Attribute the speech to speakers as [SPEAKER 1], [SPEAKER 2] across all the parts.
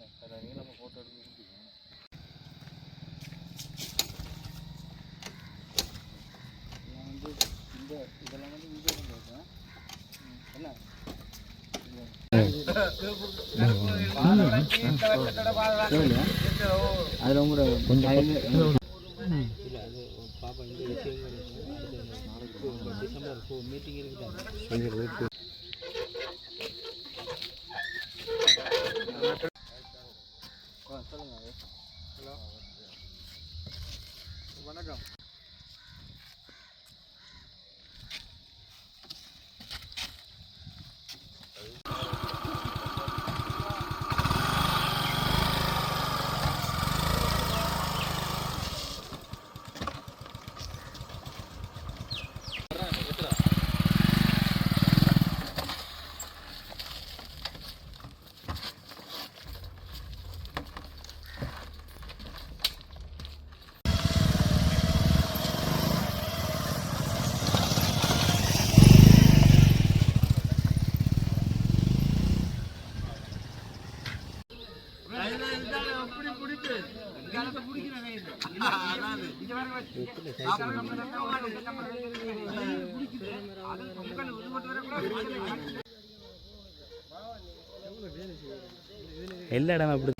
[SPEAKER 1] நம்ம ஃபோட்டோ எடுத்து நான் வந்து இந்த இதெல்லாம் வந்து இங்கே இருந்து இருக்கேன் என்ன? அதில் உங்களோட கொஞ்சம் இல்லை அது பாப்பா இந்த விஷயங்கள் நாளைக்கு டிசம்பர் மீட்டிங் இருக்குது
[SPEAKER 2] எல்லா இடம் அப்படி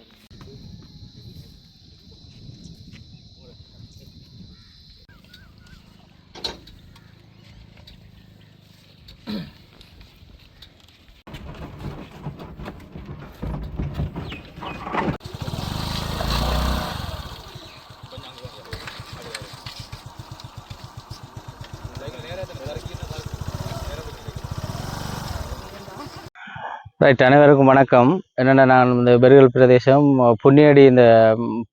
[SPEAKER 2] ரைட் அனைவருக்கும் வணக்கம். என்னென்ன நான் இந்த பெருகல் பிரதேசம் புண்ணியடி இந்த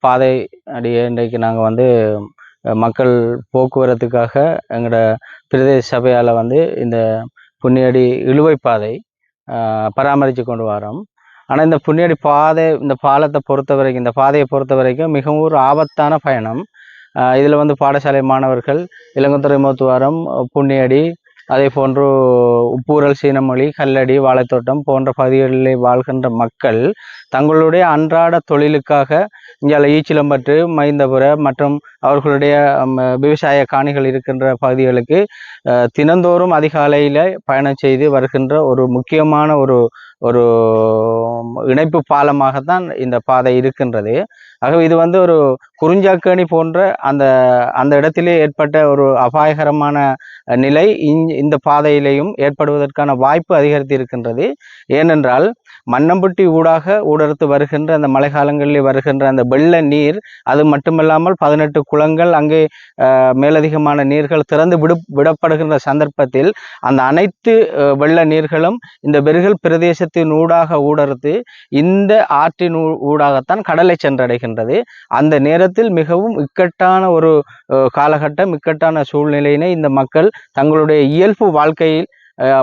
[SPEAKER 2] பாதை அடியே இன்றைக்கு நாங்கள் வந்து மக்கள் போக்குவரத்துக்காக எங்களோட பிரதேச சபையால் வந்து இந்த புண்ணியடி இழுவை பாதை பராமரித்து கொண்டு வரோம். ஆனால் இந்த புண்ணியடி பாதை இந்த பாலத்தை பொறுத்த வரைக்கும் இந்த பாதையை பொறுத்த வரைக்கும் மிகவும் ஒரு ஆபத்தான பயணம். இதில் வந்து பாடசாலை மாணவர்கள் இளங்கத்துறை மோத்துவாரம் புண்ணியடி அதே போன்று உப்பூரல் சீனமொழி கல்லடி வாழைத்தோட்டம் போன்ற பகுதிகளில் வாழ்கின்ற மக்கள் தங்களுடைய அன்றாட தொழிலுக்காக இங்கே ஈச்சிலம்பட்டு மைந்தபுர மற்றும் அவர்களுடைய விவசாய காணிகள் இருக்கின்ற பகுதிகளுக்கு தினந்தோறும் அதிகாலையில் பயணம் செய்து வருகின்ற ஒரு முக்கியமான ஒரு ஒரு இணைப்பு பாலமாகத்தான் இந்த பாதை இருக்கின்றது. ஆகவே இது வந்து ஒரு குறிஞ்சாக்கணி போன்ற அந்த அந்த இடத்திலே ஏற்பட்ட ஒரு அபாயகரமான நிலை இந்- இந்த பாதையிலேயும் ஏற்படுவதற்கான வாய்ப்பு அதிகரித்து இருக்கின்றது ஏனென்றால் மன்னம்பட்டி ஊடாக ஊடறுத்து வருகின்ற அந்த மழை காலங்களில் வருகின்ற அந்த வெள்ள நீர் அது மட்டுமல்லாமல் பதினெட்டு குளங்கள் அங்கே மேலதிகமான நீர்கள் திறந்து விடு விடப்படுகின்ற சந்தர்ப்பத்தில் அந்த அனைத்து வெள்ள நீர்களும் இந்த பெருகல் பிரதேசத்தின் ஊடாக ஊடறுத்து இந்த ஆற்றின் ஊடாகத்தான் கடலை சென்றடைகின்றது. அந்த நேரத்தில் மிகவும் இக்கட்டான ஒரு காலகட்டம் இக்கட்டான சூழ்நிலையினை இந்த மக்கள் தங்களுடைய இயல்பு வாழ்க்கையில்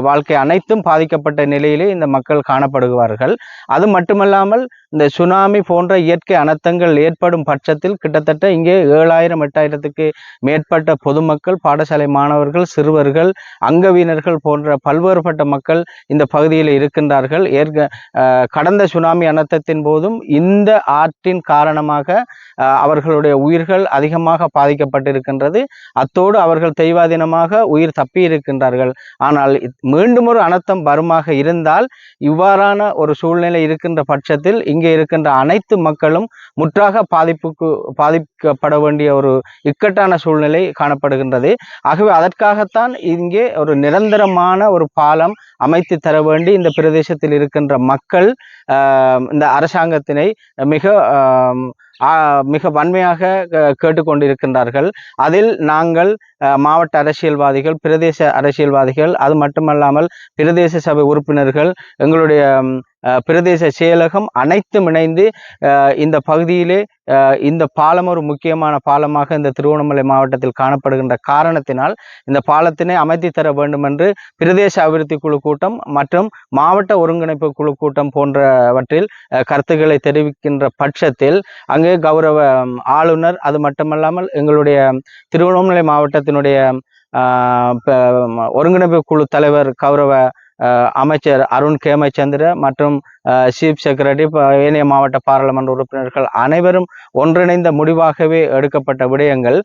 [SPEAKER 2] வாழ்க்கை அனைத்தும் பாதிக்கப்பட்ட நிலையிலே இந்த மக்கள் காணப்படுவார்கள். அது மட்டுமல்லாமல் இந்த சுனாமி போன்ற இயற்கை அனர்த்தங்கள் ஏற்படும் பட்சத்தில் கிட்டத்தட்ட இங்கே ஏழாயிரம் எட்டாயிரத்துக்கு மேற்பட்ட பொதுமக்கள் பாடசாலை மாணவர்கள் சிறுவர்கள் அங்கவீனர்கள் போன்ற பல்வேறுபட்ட மக்கள் இந்த பகுதியில் இருக்கின்றார்கள். ஏற்க கடந்த சுனாமி அனர்த்தத்தின் போதும் இந்த ஆற்றின் காரணமாக அவர்களுடைய உயிர்கள் அதிகமாக பாதிக்கப்பட்டிருக்கின்றது. அத்தோடு அவர்கள் தெய்வாதீனமாக உயிர் தப்பி இருக்கின்றார்கள் ஆனால் மீண்டும் ஒரு அனர்த்தம் வருமாக இருந்தால் இவ்வாறான ஒரு சூழ்நிலை இருக்கின்ற பட்சத்தில் இங்கே இருக்கின்ற அனைத்து மக்களும் முற்றாக பாதிப்புக்கு பாதிக்கப்பட வேண்டிய ஒரு இக்கட்டான சூழ்நிலை காணப்படுகின்றது. ஆகவே அதற்காகத்தான் இங்கே ஒரு நிரந்தரமான ஒரு பாலம் அமைத்து தர வேண்டி இந்த பிரதேசத்தில் இருக்கின்ற மக்கள் இந்த அரசாங்கத்தினை மிக மிக வன்மையாக கேட்டுக்கொண்டிருக்கின்றார்கள். அதில் நாங்கள் அஹ், மாவட்ட அரசியல்வாதிகள் பிரதேச அரசியல்வாதிகள் அது மட்டுமல்லாமல் பிரதேச சபை உறுப்பினர்கள் எங்களுடைய பிரதேச செயலகம் அனைத்தும் இணைந்து இந்த பகுதியிலே இந்த பாலம் ஒரு முக்கியமான பாலமாக இந்த திருவண்ணாமலை மாவட்டத்தில் காணப்படுகின்ற காரணத்தினால் இந்த பாலத்தினை அமைத்து தர வேண்டும் என்று பிரதேச அபிவிருத்தி குழு கூட்டம் மற்றும் மாவட்ட ஒருங்கிணைப்பு குழு கூட்டம் போன்றவற்றில் கருத்துக்களை தெரிவிக்கின்ற பட்சத்தில் அங்கே கௌரவ ஆளுநர் அது மட்டுமல்லாமல் எங்களுடைய திருவண்ணாமலை மாவட்டத்தினுடைய ஒருங்கிணைப்பு குழு தலைவர் கௌரவ அமைச்சர் அருண் கேமச்சந்திர மற்றும் சீப் செக்ரட்டரி ஏனைய மாவட்ட பாராளுமன்ற உறுப்பினர்கள் அனைவரும் ஒன்றிணைந்த முடிவாகவே எடுக்கப்பட்ட விடயங்கள்.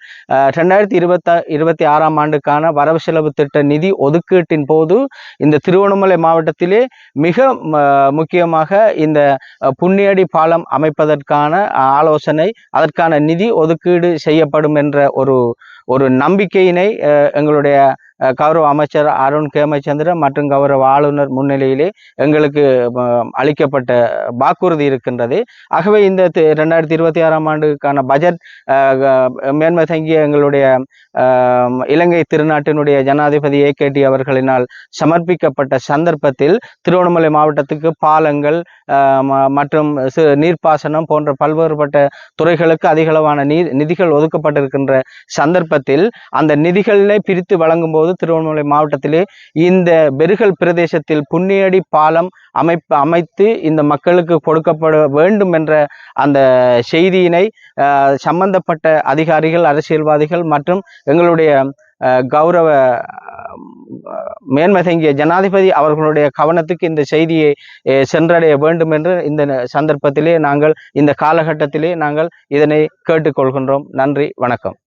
[SPEAKER 2] ரெண்டாயிரத்தி இருபத்த இருபத்தி ஆறாம் ஆண்டுக்கான வரவு செலவு திட்ட நிதி ஒதுக்கீட்டின் போது இந்த திருவண்ணாமலை மாவட்டத்திலே மிக முக்கியமாக இந்த புண்ணியடி பாலம் அமைப்பதற்கான ஆலோசனை அதற்கான நிதி ஒதுக்கீடு செய்யப்படும் என்ற ஒரு ஒரு நம்பிக்கையினை எங்களுடைய கௌரவ அமைச்சர் அருண் கேமச்சந்திரன் மற்றும் கௌரவ ஆளுநர் முன்னிலையிலே எங்களுக்கு அளிக்கப்பட்ட வாக்குறுதி இருக்கின்றது. ஆகவே இந்த ரெண்டாயிரத்தி இருபத்தி ஆறாம் ஆண்டுக்கான பட்ஜெட் மேன்மை தங்கிய எங்களுடைய இலங்கை திருநாட்டினுடைய ஜனாதிபதி ஏகேடி அவர்களினால் சமர்ப்பிக்கப்பட்ட சந்தர்ப்பத்தில் திருவண்ணாமலை மாவட்டத்துக்கு பாலங்கள் மற்றும் சு நீர்ப்பாசனம் போன்ற பல்வேறுபட்ட துறைகளுக்கு அதிகளவான நீர் நிதிகள் ஒதுக்கப்பட்டிருக்கின்ற சந்தர்ப்பத்தில் அந்த நிதிகளை பிரித்து வழங்கும் போது திருவண்ணாமலை மாவட்டத்திலே இந்த பெருகல் பிரதேசத்தில் புண்ணியடி பாலம் அமைப்பு அமைத்து இந்த மக்களுக்கு கொடுக்கப்பட வேண்டும் என்ற அந்த செய்தியினை சம்பந்தப்பட்ட அதிகாரிகள் அரசியல்வாதிகள் மற்றும் எங்களுடைய அஹ், கௌரவ மேன்மதங்கிய ஜனாதிபதி அவர்களுடைய கவனத்துக்கு இந்த செய்தியை சென்றடைய வேண்டும் என்று இந்த சந்தர்ப்பத்திலே நாங்கள் இந்த காலகட்டத்திலே நாங்கள் இதனை கேட்டுக்கொள்கின்றோம். நன்றி வணக்கம்.